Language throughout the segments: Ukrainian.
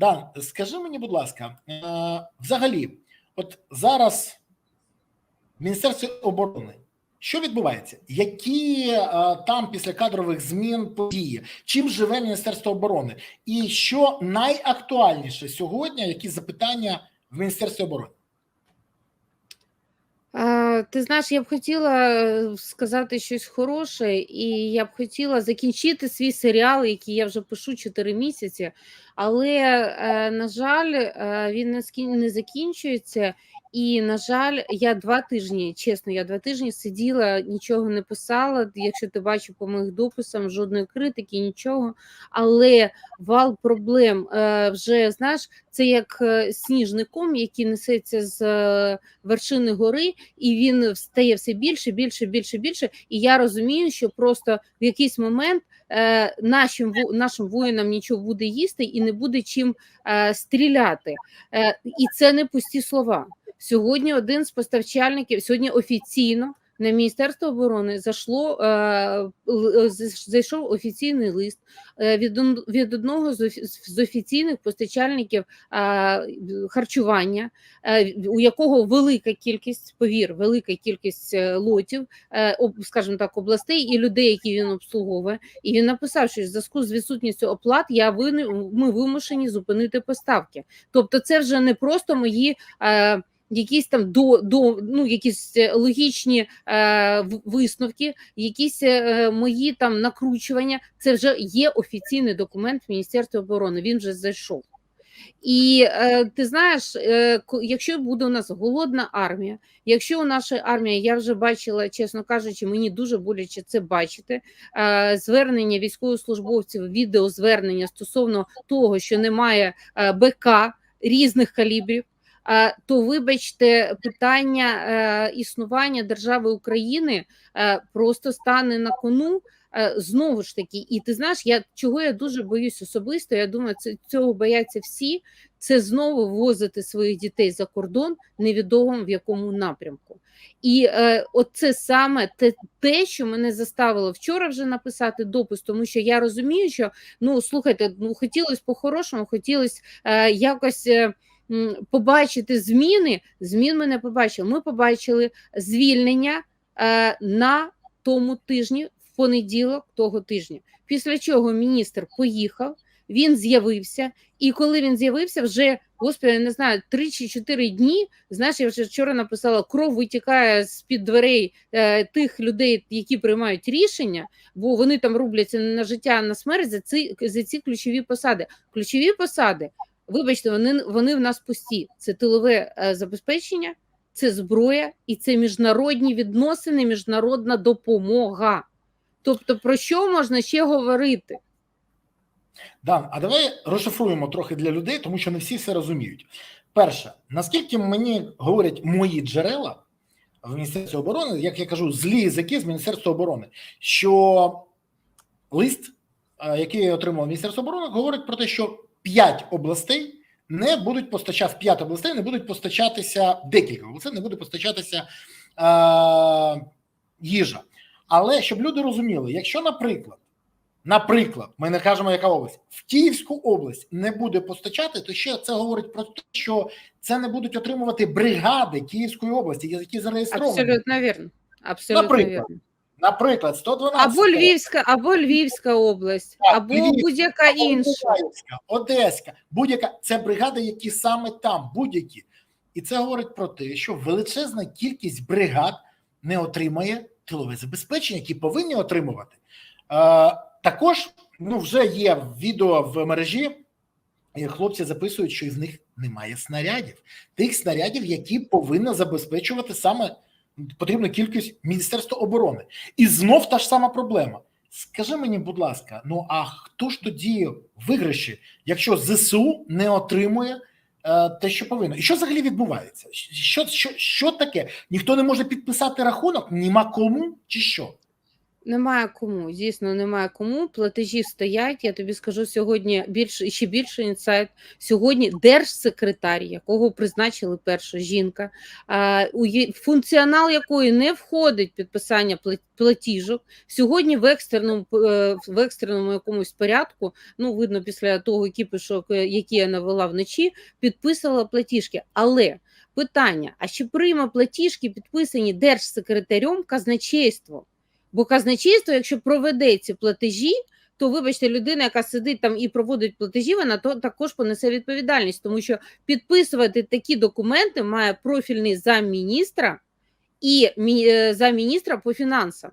Дан, скажи мені, будь ласка, е, взагалі, от зараз в Міністерстві оборони. Що відбувається? Які е, там після кадрових змін події? Чим живе Міністерство оборони? І що найактуальніше сьогодні? Які запитання в Міністерстві оборони? Ти знаєш, я б хотіла е, сказати щось хороше, і я б хотіла закінчити свій серіал, який я вже пишу 4 місяці. Але, е, на жаль, е, він не закінчується. І, на жаль, я два тижні, чесно, я два тижні сиділа, нічого не писала. Якщо ти бачив по моїх дописам, жодної критики, нічого. Але вал проблем е, вже знаєш, це як е, сніжний ком, який несеться з е, вершини гори, і він стає все більше, більше, більше, більше. І я розумію, що просто в якийсь момент нашим нашим воїнам нічого буде їсти і не буде чим стріляти. І це не пусті слова. Сьогодні один з поставчальників, сьогодні офіційно на Міністерство оборони зайшло, е, зайшов офіційний лист е, від, від одного з, офі- з офіційних постачальників е, харчування, е, у якого велика кількість, повір, велика кількість е, лотів, е, скажімо так, областей і людей, які він обслуговує. І він написав, що в зв'язку з відсутністю оплат я ми вимушені зупинити поставки. Тобто, це вже не просто мої. Е, Якісь там до, до ну якісь е, логічні е, висновки, якісь е, мої там накручування. Це вже є офіційний документ в Міністерстві оборони. Він вже зайшов. І е, ти знаєш, е, якщо буде у нас голодна армія, якщо у нашої армії, я вже бачила, чесно кажучи, мені дуже боляче це бачити. Е, звернення військовослужбовців, відеозвернення стосовно того, що немає е, БК різних калібрів. То вибачте, питання е, існування держави України е, просто стане на кону. Е, Знову ж таки, і ти знаєш, я чого я дуже боюсь особисто. Я думаю, це цього бояться всі. Це знову ввозити своїх дітей за кордон, невідомо в якому напрямку. І е, оце саме те, те, що мене заставило вчора вже написати допис, тому що я розумію, що ну слухайте, ну хотілося по-хорошому, хотілося е, якось. Е, Побачити зміни, змін ми не побачили. Ми побачили звільнення е, на тому тижні, в понеділок того тижня. Після чого міністр поїхав, він з'явився, і коли він з'явився, вже господи, я не знаю, три чи чотири дні. Знаєш, я вже вчора написала: кров витікає з під дверей е, тих людей, які приймають рішення, бо вони там рубляться на життя, на смерть за ці за ці ключові посади. Ключові посади, вибачте, вони вони в нас пусті. Це тилове е, забезпечення, це зброя і це міжнародні відносини, міжнародна допомога. Тобто, про що можна ще говорити? Дан, а давай розшифруємо трохи для людей, тому що не всі все розуміють. Перше, наскільки мені говорять мої джерела в Міністерстві оборони, як я кажу, злі язики з Міністерства оборони, що лист, е, який я отримав Міністерство оборони, говорить про те, що 5 областей не будуть постачати, 5 областей не будуть постачатися, декілька областей не буде постачатися е, їжа. Але щоб люди розуміли, якщо, наприклад, Наприклад, ми не кажемо, яка область в Київську область не буде постачати, то ще це говорить про те, що це не будуть отримувати бригади Київської області, які зареєстровані. Абсолютно вірно. Абсолютно Наприклад, вірно. Наприклад, 112 Або Львівська, або Львівська область, Так, або Львівська, будь-яка або інша. Одеська, будь-яка це бригади, які саме там, будь-які, і це говорить про те, що величезна кількість бригад не отримає тилове забезпечення, які повинні отримувати. Е, також ну вже є відео в мережі, і хлопці записують, що і в них немає снарядів, тих снарядів, які повинна забезпечувати саме потрібну кількість Міністерства оборони. І знов та ж сама проблема. Скажи мені, будь ласка, ну а хто ж тоді виграші, якщо ЗСУ не отримує е, те, що повинно? І що взагалі відбувається? Що, що, що таке? Ніхто не може підписати рахунок, німа кому чи що? Немає кому, дійсно, немає кому. Платежі стоять. Я тобі скажу сьогодні більше ще більше інсайт. Сьогодні держсекретар, якого призначили перша жінка, у функціонал якої не входить підписання пла- платіжок. Сьогодні в екстреному е, в екстреному якомусь порядку, ну видно, після того кіпішок, е, які я навела вночі, підписувала платіжки. Але питання: а чи прийме платіжки, підписані держсекретарем казначейство? Бо казначейство, якщо проведе ці платежі, то вибачте, людина, яка сидить там і проводить платежі, вона то також понесе відповідальність, тому що підписувати такі документи має профільний замміністра і е, замміністра по фінансам.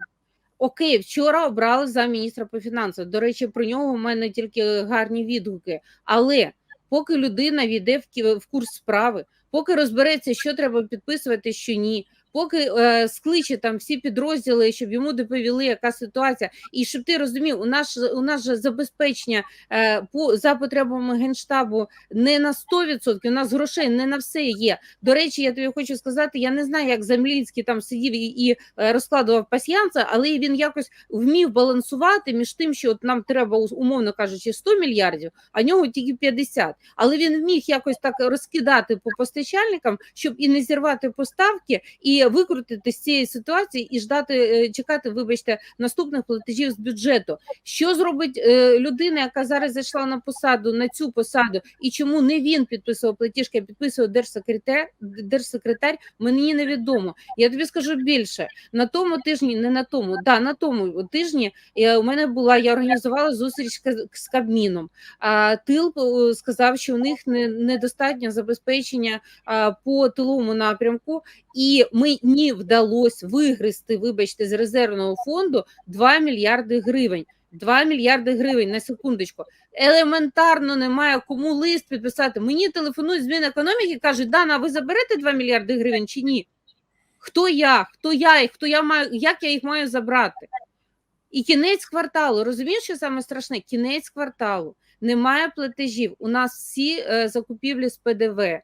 Окей, вчора обрали замміністра по фінансам. До речі, про нього в мене тільки гарні відгуки. Але поки людина війде в курс справи, поки розбереться, що треба підписувати, що ні, поки е, скличе там всі підрозділи, щоб йому доповіли, яка ситуація, і щоб ти розумів, у нас у нас же забезпечення е, по за потребами генштабу не на 100%, у нас грошей не на все є. До речі, я тобі хочу сказати, я не знаю, як Землінський там сидів і, і е, розкладував пасьянца, але він якось вмів балансувати між тим, що от нам треба умовно кажучи 100 мільярдів, а нього тільки 50. Але він вміг якось так розкидати по постачальникам, щоб і не зірвати поставки, і викрутити з цієї ситуації, і ждати, е, чекати, вибачте, наступних платежів з бюджету. Що зробить е, людина, яка зараз зайшла на посаду на цю посаду, і чому не він підписував платіжки, а підписував держсекретар, держсекретар, мені невідомо. Я тобі скажу більше на тому тижні, не на тому, да, на тому тижні е, у мене була, я організувала зустріч з Кабміном. А тил е, сказав, що у них не, недостатньо забезпечення по тиловому напрямку, і мені вдалося вигризти, вибачте, з резервного фонду 2 мільярди гривень. 2 мільярди гривень на секундочку. Елементарно немає кому лист підписати. Мені телефонують з Мінекономіки і кажуть, Дана, ви заберете 2 мільярди гривень чи ні? Хто я? Хто я хто я маю, як я їх маю забрати? І кінець кварталу. Розумієш, що саме страшне? Кінець кварталу. Немає платежів. У нас всі е, закупівлі з ПДВ.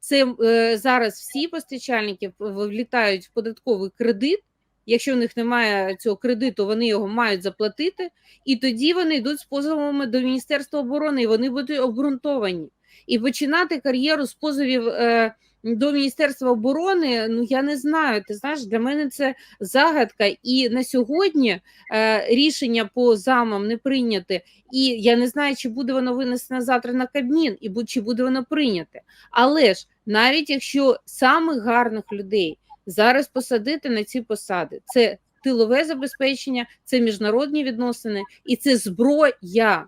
Це зараз всі постачальники влітають в податковий кредит. Якщо в них немає цього кредиту, вони його мають заплатити, і тоді вони йдуть з позовами до Міністерства оборони, і вони будуть обґрунтовані. І починати кар'єру з позовів е, до Міністерства оборони, ну я не знаю. Ти знаєш, для мене це загадка. І на сьогодні е, рішення по замам не прийняте. І я не знаю, чи буде воно винесено завтра на Кабмін, і чи буде воно прийняте. Але ж навіть якщо самих гарних людей зараз посадити на ці посади, це тилове забезпечення, це міжнародні відносини і це зброя.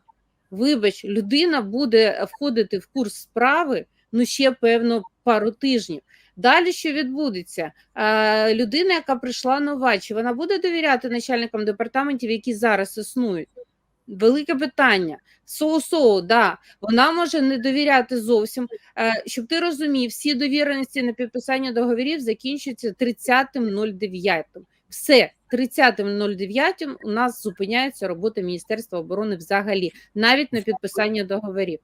Вибач, людина буде входити в курс справи ну ще певно пару тижнів. Далі що відбудеться? Е, людина, яка прийшла нова, чи вона буде довіряти начальникам департаментів, які зараз існують? Велике питання. Соу-соу, да, вона може не довіряти зовсім. Е, щоб ти розумів, всі довіреності на підписання договорів закінчуються 30.09. Все, 30.09 у нас зупиняється робота Міністерства оборони взагалі, навіть на підписання договорів.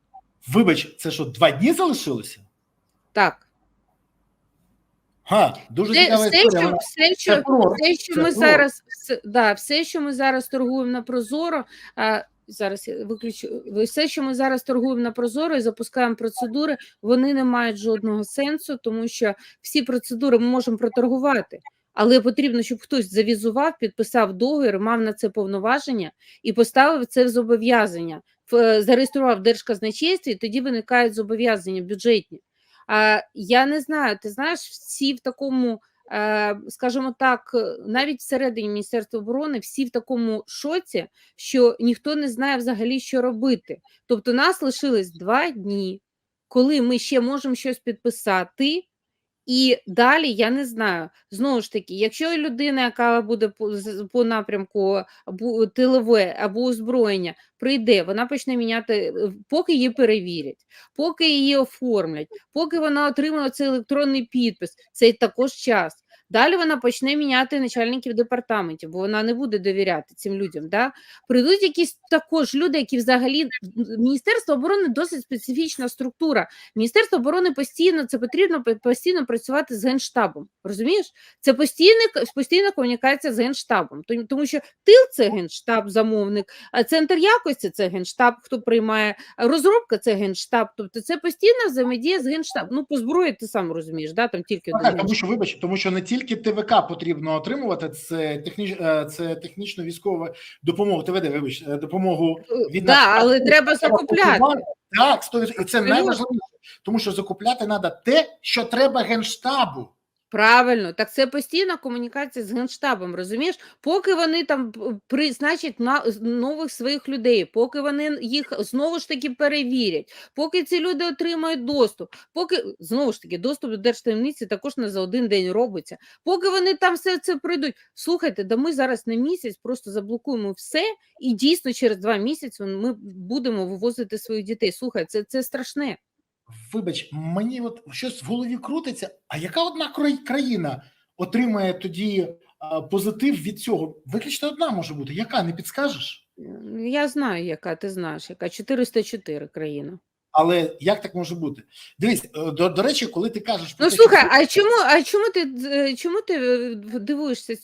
Вибач, це що, два дні залишилося? Так, Га, дуже все, цікава все, історія. що, все, що, все, що ми зараз все, да, все, що ми зараз торгуємо на Прозоро. А, зараз я виключу все, що ми зараз торгуємо на Прозоро і запускаємо процедури, вони не мають жодного сенсу, тому що всі процедури ми можемо проторгувати. Але потрібно, щоб хтось завізував, підписав договір, мав на це повноваження і поставив це в зобов'язання, в- зареєстрував в держказначействі, і тоді виникають зобов'язання бюджетні. А, я не знаю, ти знаєш, всі в такому е, скажімо так, навіть всередині Міністерства оборони всі в такому шоці, що ніхто не знає взагалі, що робити. Тобто, нас лишились два дні, коли ми ще можемо щось підписати. І далі я не знаю. Знову ж таки, якщо людина, яка буде по, по напрямку або тилове або озброєння, прийде, вона почне міняти, поки її перевірять, поки її оформлять, поки вона отримала цей електронний підпис, це також час. Далі вона почне міняти начальників департаментів, бо вона не буде довіряти цим людям. Да? Прийдуть якісь також люди, які взагалі Міністерство оборони досить специфічна структура. Міністерство оборони постійно це потрібно постійно працювати з генштабом. Розумієш? Це постійна постійна комунікація з генштабом. Тому- що тил це генштаб, замовник, а центр якості це генштаб, хто приймає розробка це генштаб. Тобто це постійна взаємодія з генштабом. Ну по зброї ти сам розумієш, да там тільки Ну, так, тому що вибач, тому що не тільки ТВК потрібно отримувати, це техніч, е, це технічно військова допомога. ТВД, вибач, е, допомогу від да, нас. але треба закупляти. Так, 100%. і це найважливіше, тому що закупляти треба те, що треба генштабу. Правильно, так це постійна комунікація з генштабом. Розумієш, поки вони там призначать на нових своїх людей, поки вони їх знову ж таки перевірять, поки ці люди отримають доступ, поки знову ж таки доступ до держтаємниці також не за один день робиться. Поки вони там все це пройдуть. Слухайте, да ми зараз на місяць просто заблокуємо все, і дійсно через два місяці ми будемо вивозити своїх дітей. Слухай, це, це страшне. Вибач, мені от щось в голові крутиться. А яка одна країна отримає тоді позитив від цього? Виключно одна може бути. Яка не підскажеш? Я знаю, яка ти знаєш, яка 404 країна. Але як так може бути? Дивись, е, до, до речі, коли ти кажеш про Ну те, слухай, що а чому, а чому ти е, чому ти е, дивуєшся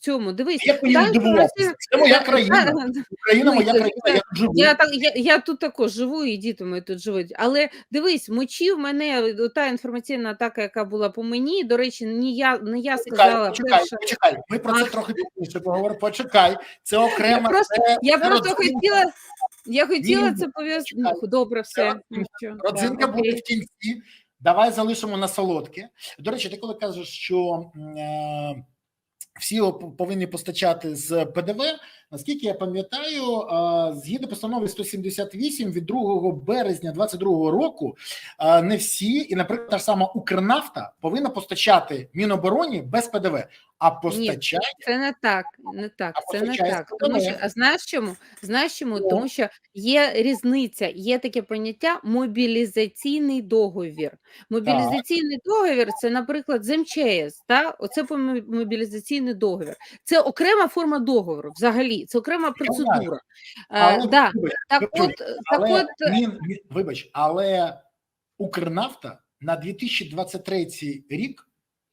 цьому? Дивись, як мені дивуватися? Це моя країна. Україна моя країна, я тут живу. Я так я, я тут також живу, і діти мої тут живуть. Але дивись, мочив мене та інформаційна атака, яка була по мені. До речі, не я не я сказала Почекай, перша. почекай. Ми про це А. трохи пізніше поговоримо. Почекай, це окремо. Я просто- це, Я це просто хотіла. Я хотіла Ні, це пов'язати. Ну, добре, все. Родзинка буде в кінці. Давай залишимо на солодке. До речі, ти коли кажеш, що е, всі повинні постачати з ПДВ, наскільки я пам'ятаю, згідно постанови 178 від 2 березня 2022 року, не всі, і, наприклад, та ж сама Укрнафта повинна постачати Мінобороні без ПДВ, а постачає Це не так, не так, А це не так. Тому що, а знаєш чому? Знаєш чому? Ну. Тому що є різниця, є таке поняття мобілізаційний договір. Мобілізаційний договір це, наприклад, з МЧС, та? оце мобілізаційний договір. Це окрема форма договору взагалі, це окрема процедура. Е, Але, да. вибач, Так от, так але от Мін, Мін- вибач, але Укрнафта на 2023 рік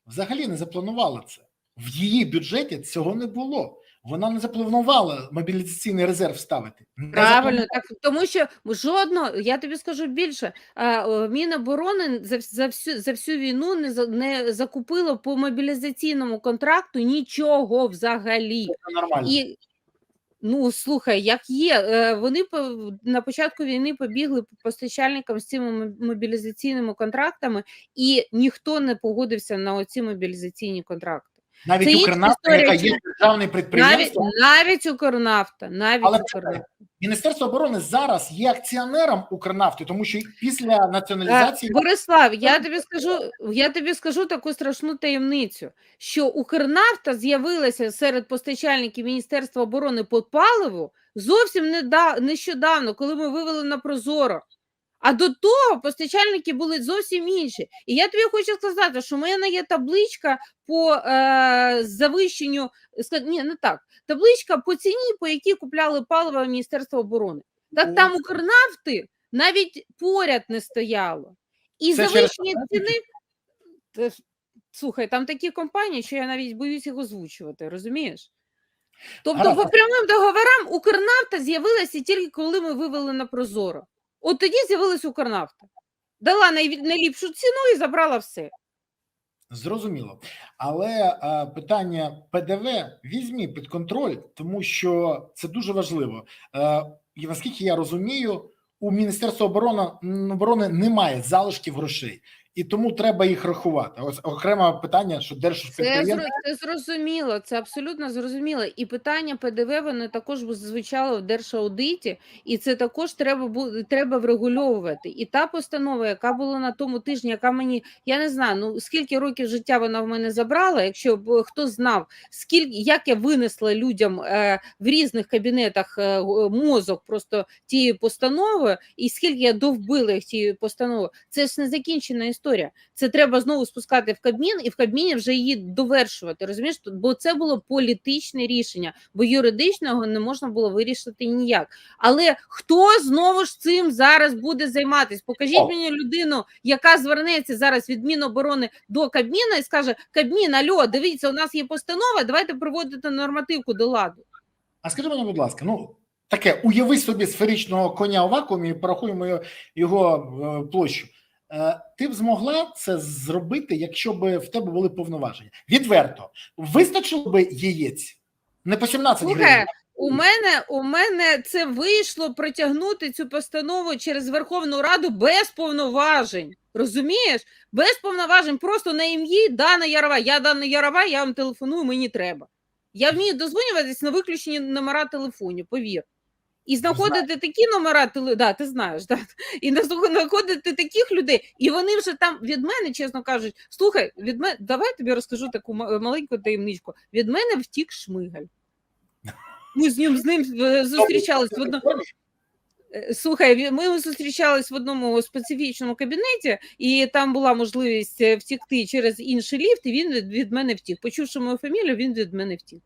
взагалі не запланувала це. В її бюджеті цього не було. Вона не запланувала мобілізаційний резерв ставити. Не Правильно, так тому що жодно, я тобі скажу більше, а, Міноборони за, за всю за всю війну не не закупило по мобілізаційному контракту нічого взагалі. Це нормально. І ну слухай, як є, е, вони на початку війни побігли постачальникам з цими мобілізаційними контрактами, і ніхто не погодився на оці мобілізаційні контракти. Навіть це Укрнафта, яка є державне Навіть підприємство, навіть Укрнафта, навіть Але Укрнафта. Міністерство оборони зараз є акціонером Укрнафти, тому що після націоналізації Борислав, я тобі скажу, я тобі скажу таку страшну таємницю, що Укрнафта з'явилася серед постачальників Міністерства оборони по паливу зовсім нещодавно, коли ми вивели на Прозоро. А до того постачальники були зовсім інші. І я тобі хочу сказати, що в мене є табличка по е, завищенню, ні, не так, табличка по ціні, по якій купляли паливо Міністерства оборони. Так там Укрнафти навіть поряд не стояло. І завищення ціни. Слухай, там такі компанії, що я навіть боюсь їх озвучувати, розумієш? Тобто, по прямим договорам Укрнафта з'явилася тільки коли ми вивели на Прозоро. От тоді з'явилась Укрнафта. Дала най- найліпшу ціну і забрала все. Зрозуміло, але е, питання ПДВ візьмі під контроль, тому що це дуже важливо. Е, і наскільки я розумію, у Міністерства оборони, оборони немає залишків грошей, і тому треба їх рахувати. Ось окреме питання, що держпідприємство це зрозуміло, це абсолютно зрозуміло. І питання ПДВ воно також звучало в держаудиті, і це також треба треба врегульовувати. І та постанова, яка була на тому тижні, яка мені я не знаю, ну скільки років життя вона в мене забрала. Якщо б хто знав, скільки як я винесла людям е, в різних кабінетах е, мозок просто тієї постанови, і скільки я довбила їх тією постановою, це ж не закінчена історія. Історія. Це треба знову спускати в Кабмін і в Кабміні вже її довершувати. Розумієш, бо це було політичне рішення, бо юридичного не можна було вирішити ніяк. Але хто знову ж цим зараз буде займатися? Покажіть О. мені людину, яка звернеться зараз від Міноборони до Кабміна і скаже: Кабмін, альо, дивіться, у нас є постанова, давайте приводити нормативку до ладу. А скажи мені, будь ласка, ну таке, уяви собі сферичного коня у вакуумі і порахуємо його, його е, площу. Е, ти б змогла це зробити, якщо б в тебе були повноваження? Відверто, вистачило би яєць? Не по 17 Слухай, гривень. У мене у мене це вийшло протягнути цю постанову через Верховну Раду без повноважень. Розумієш? Без повноважень, просто на ім'ї Дана Ярова. Я Дана Ярова, я вам телефоную, мені треба. Я вмію дозвонюватись на виключені номера телефонів, повір. І знаходити такі номера теле... да, ти знаєш, да. і знаходити таких людей, і вони вже там від мене, чесно кажуть, слухай, від мене, давай я тобі розкажу таку маленьку таємничку. Від мене втік шмигаль. Ми з ним з ним е, зустрічались в одному. Е, Слухай, ми зустрічались в одному специфічному кабінеті, і там була можливість е, втікти через інший ліфт, і він від мене втік. Почувши мою фамілію, він від мене втік.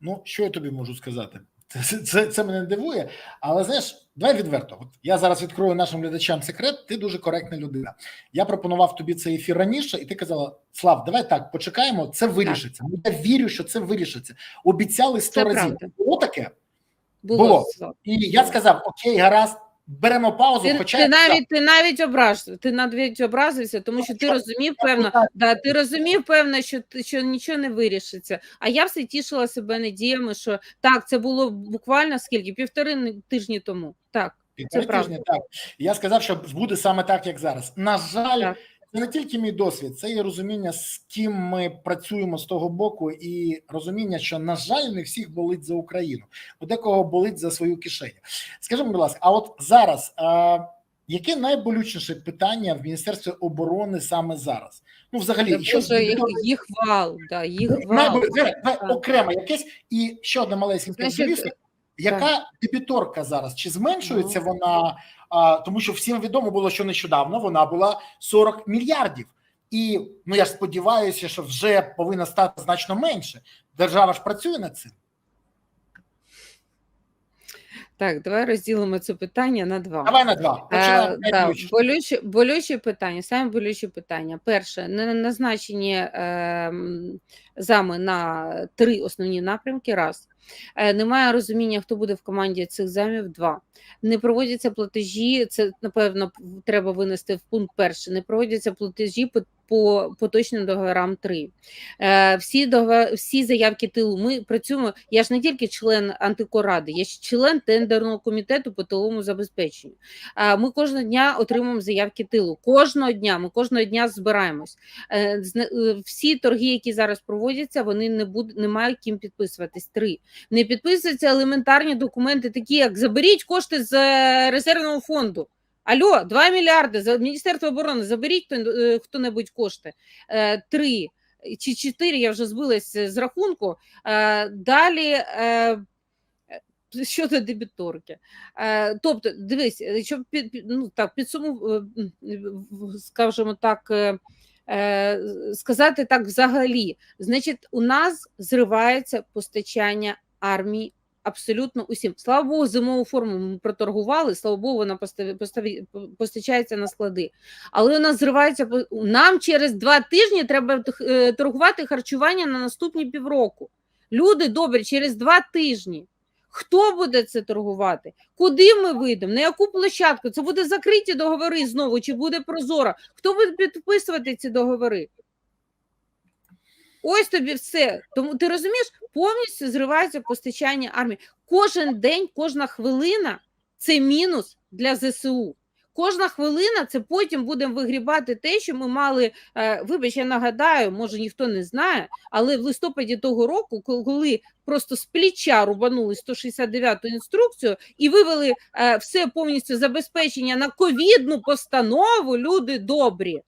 Ну, що я тобі можу сказати? Це, це, це мене дивує, але знаєш, давай відверто. От я зараз відкрою нашим глядачам секрет. Ти дуже коректна людина. Я пропонував тобі цей ефір раніше, і ти казала: Слав, давай так, почекаємо, це вирішиться. Ну, я вірю, що це вирішиться. Обіцяли сто разів. правда. Було таке, Було. Було. І я сказав: Окей, гаразд, беремо паузу. Ти, хоча ти навіть ти навіть образ, ти навіть образився, тому що ти розумів, певно, да, ти розумів, певно, що ти- що нічого не вирішиться. А я все тішила себе надіями, що так, це було буквально скільки півтори тижні тому. Так, Півтори Це правда. тижні, так. Я сказав, що буде саме так, як зараз. На жаль, Так. Це не тільки мій досвід, це і розуміння, з ким ми працюємо з того боку, і розуміння, що, на жаль, не всіх болить за Україну, у декого болить за свою кишеню. Скажи, будь ласка, а от зараз а, яке найболючіше питання в Міністерстві оборони саме зараз? Ну, взагалі, Це що Боже, їх, їх вал, да, їх вал. Окремо якесь і ще одне малесеньке. Яка дебіторка зараз? Чи зменшується Ну. вона? А, тому що всім відомо було, що нещодавно вона була 40 мільярдів. І ну я ж сподіваюся, що вже повинна стати значно менше. Держава ж працює над цим. Так, давай розділимо це питання на два. Давай на два. Починаємо. Е, да, болючі, болючі питання, саме болючі питання. Перше, не назначені е, зами на три основні напрямки. Раз немає розуміння, хто буде в команді цих замів. Два не проводяться платежі. Це напевно треба винести в пункт перший. Не проводяться платежі по, по поточним договорам. Три е, всі договор, всі заявки тилу. Ми працюємо. Я ж не тільки член антикоради, я ж член тендерного комітету по тиловому забезпеченню. Ми кожного дня отримуємо заявки тилу. Кожного дня ми кожного дня збираємось. Е, е, Всі торги, які зараз проводяться, вони не будуть не мають ким підписуватись. Три не підписуються елементарні документи, такі як заберіть кошти з резервного фонду. Альо, 2 мільярди за Міністерство оборони. Заберіть е, хто-небудь кошти. Е, Три чи чотири. Я вже збилась з рахунку. Е, Далі. Щодо дебіторки, тобто, дивись, щоб під, ну, так, підсуму, скажімо так, сказати так взагалі, значить, у нас зривається постачання армії абсолютно усім. Слава Богу, зимову форму ми проторгували, слава Богу, вона постачається на склади. Але нас зривається нам через два тижні треба е, торгувати харчування на наступні півроку. Люди добрі, через два тижні. Хто буде це торгувати? Куди ми вийдемо? На яку площадку? Це буде закриті договори знову, чи буде прозоро? Хто буде підписувати ці договори? Ось тобі все. Тому ти розумієш, повністю зривається постачання армії. Кожен день, кожна хвилина це мінус для ЗСУ. Кожна хвилина це потім будемо вигрібати те, що ми мали. Е, вибач, я нагадаю, може ніхто не знає, але в листопаді того року, коли- просто з плеча рубанули 169-ту інструкцію і вивели е, все повністю забезпечення на ковідну постанову, люди добрі.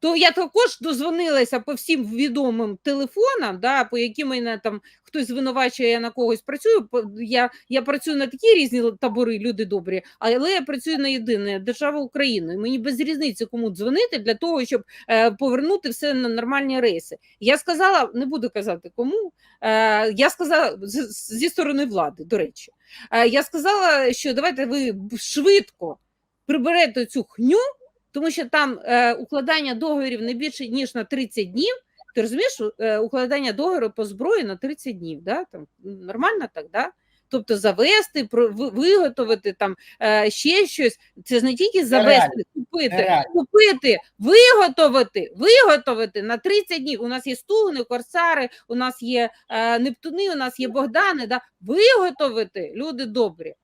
То я також дозвонилася по всім відомим телефонам, да, по яким мене там хтось звинувачує, я на когось працюю. Я, я працюю на такі різні табори, люди добрі, але я працюю на єдине держава України. Мені без різниці кому дзвонити для того, щоб е, повернути все на нормальні рейси. Я сказала, не буду казати кому. Е, я сказала зі сторони влади, до речі. Е, я сказала, що давайте ви швидко приберете цю хню, тому що там е, укладання договорів не більше ніж на 30 днів. Ти розумієш, е, укладання договору по зброї на 30 днів, да? там, нормально так, да? Тобто завести, виготовити там е, ще щось. Це ж не тільки завести, купити, купити, виготовити, виготовити на 30 днів. У нас є стугни, корсари, у нас є е, Нептуни, у нас є Богдани. Да? Виготовити, люди добрі.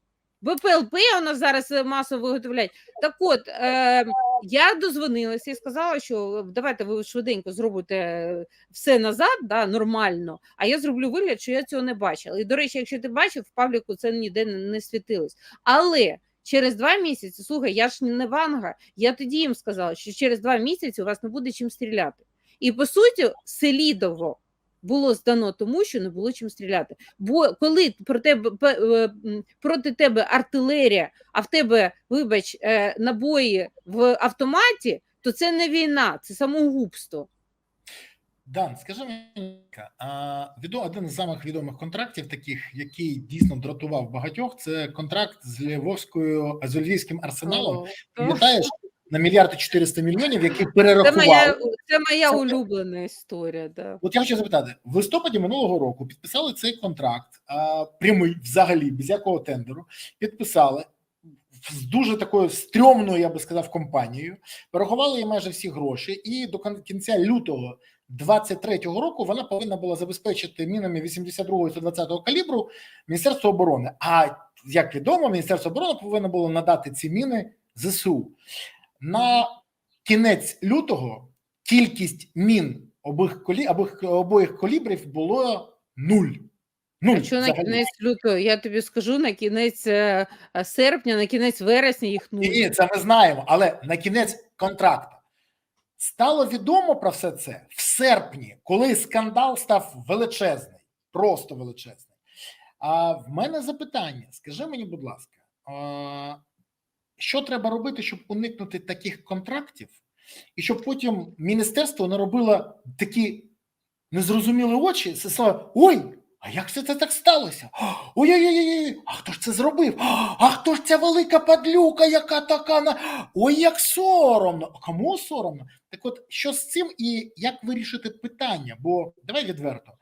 ВПЛП у нас зараз е, масово виготовляють. Так от, е, я дозвонилася і сказала, що давайте ви швиденько зробите е, все назад, да, нормально, а я зроблю вигляд, що я цього не бачила. І, до речі, якщо ти бачив, в пабліку це ніде не світилось. Але через два місяці, слухай, я ж не Ванга, я тоді їм сказала, що через два місяці у вас не буде чим стріляти. І по суті, Селідово було здано тому, що не було чим стріляти. Бо коли про тебе е, проти тебе артилерія, а в тебе, вибач, е, набої в автоматі, то це не війна, це самогубство. Дан, скажи мені, а, один з самих відомих контрактів, таких, який дійсно дратував багатьох, це контракт з Львовською з Львівським арсеналом. Пам'ятаєш на мільярд і 400 мільйонів, які Це моя, це моя Це- улюблена історія. Да. От я хочу запитати: в листопаді минулого року підписали цей контракт а, прямий, взагалі, без якого тендеру. Підписали з дуже такою стрьомною, я би сказав, компанією. Перерахували їй майже всі гроші, і до кінця лютого 23-го року вона повинна була забезпечити мінами 82-го і 120-го калібру Міністерство оборони. А як відомо, Міністерство оборони повинно було надати ці міни ЗСУ. На кінець лютого кількість мін обох колі обох, обоїх колібрів було нуль. А що на кінець лютого? Я тобі скажу на кінець е, е, серпня, на кінець вересня їх нуль. Ні, це ми знаємо, але на кінець контракту. Стало відомо про все це в серпні, коли скандал став величезний, просто величезний. А в мене запитання: скажи мені, будь ласка, що треба робити, щоб уникнути таких контрактів, і щоб потім міністерство не робило такі незрозумілі очі, це ой, а як це, це так сталося? Ой-ой-ой, а хто ж це зробив? А хто ж ця велика падлюка, яка така на. Ой, як соромно. А Кому соромно? Так от, що з цим і як вирішити питання? Бо давай відверто,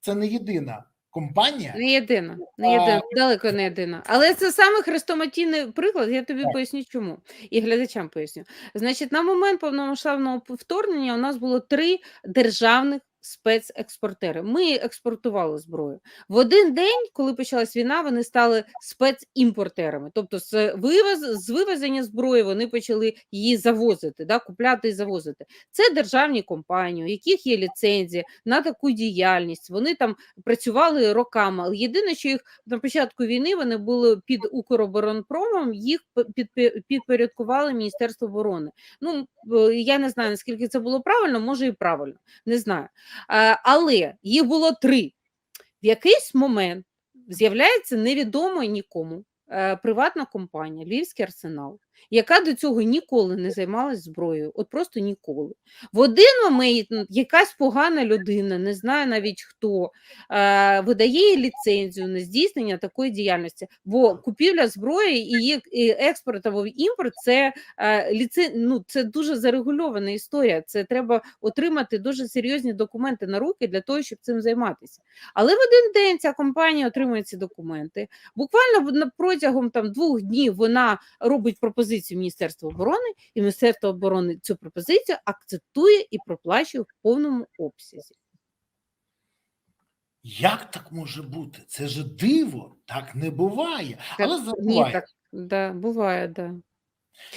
це не єдина компанія. Не єдина, не А, єдина, далеко не єдина. Але це саме хрестоматійний приклад, я тобі Так. поясню чому. І глядачам поясню. Значить, на момент повномасштабного вторгнення у нас було три державних спецекспортери. Ми експортували зброю. В один день, коли почалась війна, вони стали спецімпортерами. Тобто з, вивоз, з вивезення зброї вони почали її завозити, да, купляти і завозити. Це державні компанії, у яких є ліцензія на таку діяльність. Вони там працювали роками. Але єдине, що їх на початку війни вони були під Укроборонпромом, їх підпорядкували Міністерство оборони. Ну я не знаю наскільки це було правильно, може і правильно, не знаю. Е, Але їх було три. В якийсь момент з'являється невідома нікому е, приватна компанія Львівський арсенал, яка до цього ніколи не займалась зброєю, от просто ніколи. В один момент якась погана людина, не знаю навіть хто, е, видає ліцензію на здійснення такої діяльності, бо купівля зброї і експорт або імпорт це, е, ну, це дуже зарегульована історія. Це треба отримати дуже серйозні документи на руки для того, щоб цим займатися. Але в один день ця компанія отримує ці документи. Буквально протягом там двох днів вона робить пропозицію Міністерству оборони, і Міністерство оборони цю пропозицію акцептує і проплачує в повному обсязі. Як так може бути? Це ж диво, так не буває. Так, Але Ні, забуває. так да, буває, да.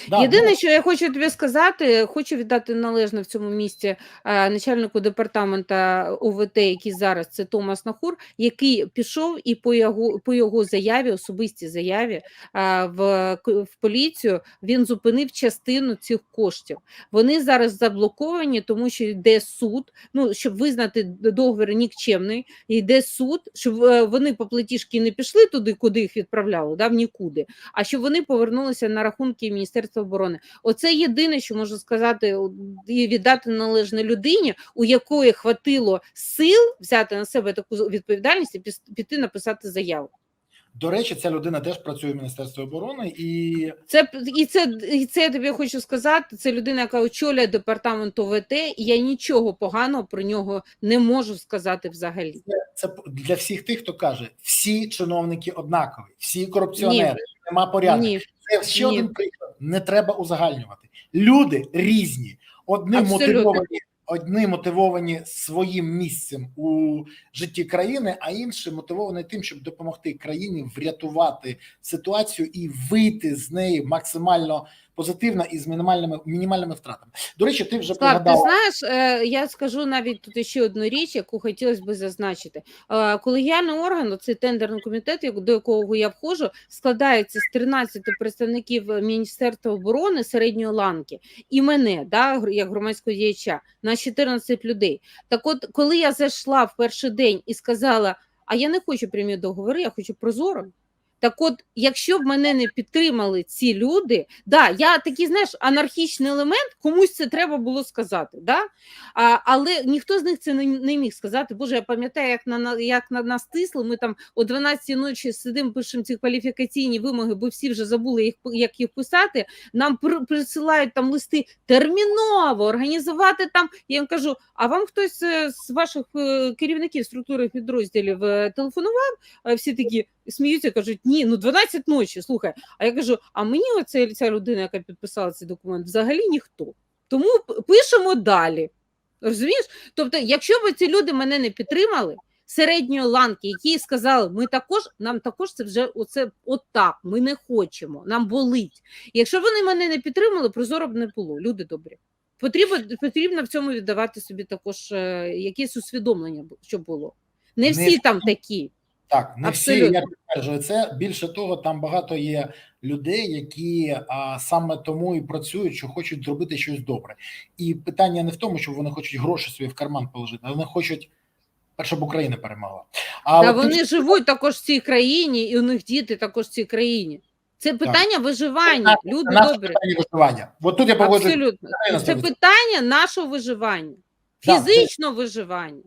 Да, Єдине, ну, що я хочу тобі сказати, хочу віддати належне в цьому місті е, начальнику департамента ОВТ, який зараз це Томас Нахур, який пішов і по його по його заяві, особистій заяві е, в, в поліцію він зупинив частину цих коштів. Вони зараз заблоковані, тому що йде суд. Ну щоб визнати договір нікчемний, йде суд, щоб е, вони по платіжки не пішли туди, куди їх відправляли, да, в нікуди а щоб вони повернулися на рахунки Міністерства оборони. Оце єдине, що можу сказати і віддати належне людині, у якої хватило сил взяти на себе таку відповідальність і піти написати заяву. до речі, ця людина теж працює в Міністерстві оборони і Це і це і це я тобі хочу сказати. Це людина, яка очолює департамент ОВТ, і я нічого поганого про нього не можу сказати взагалі. це для всіх тих, хто каже, всі чиновники однакові, всі корупціонери, нема порядку. Ні, Це ще Ні. один приклад. Не треба узагальнювати. Люди різні, одні Абсолютно. мотивовані, одні мотивовані своїм місцем у житті країни, а інші мотивовані тим, щоб допомогти країні врятувати ситуацію і вийти з неї максимально позитивно і з мінімальними мінімальними втратами. До речі, ти вже Слав, ти знаєш, е, я скажу навіть тут ще одну річ, яку хотілося б зазначити. Е, Колегіальний орган, цей тендерний комітет, до якого я входжу, складається з 13 представників Міністерства оборони середньої ланки і мене, да, як громадського діяча, на 14 людей. Так от, коли я зайшла в перший день і сказала, а я не хочу прямі договори, я хочу прозоро. Так от, якщо б мене не підтримали ці люди, да, я такий, знаєш, анархічний елемент, комусь це треба було сказати. Да? А, але ніхто з них це не, не міг сказати. Боже, я пам'ятаю, як на, як на нас тисли. Ми там о 12 ночі сидимо, пишемо ці кваліфікаційні вимоги, бо всі вже забули їх як їх писати. Нам присилають там листи терміново організувати там. Я їм кажу: а вам хтось е, з ваших е, керівників структури підрозділів е, телефонував? Всі такі сміються, кажуть, ні, ну 12 ночі. Слухай. А я кажу: а мені оця ця людина, яка підписала цей документ, взагалі ніхто. Тому пишемо далі. Розумієш? Тобто, якщо б ці люди мене не підтримали, середньої ланки, які сказали, ми також, нам також це вже оце отак, ми не хочемо, нам болить. Якщо вони мене не підтримали, прозоро б не було. Люди добрі. Потрібно, потрібно в цьому віддавати собі також е, якесь усвідомлення, щоб було. Не всі. там такі. Так, не всі Абсолютно. я підтверджую це. Більше того, там багато є людей, які а, саме тому і працюють, що хочуть зробити щось добре. І питання не в тому, що вони хочуть гроші свої в карман положити, а вони хочуть, щоб Україна перемогла. А Та от ти вони живуть також в цій країні, і у них діти також в цій країні. Це питання виживання. Це Люди наше добрі. питання виживання. От тут я. Абсолютно. Це питання нашого виживання, фізичного виживання.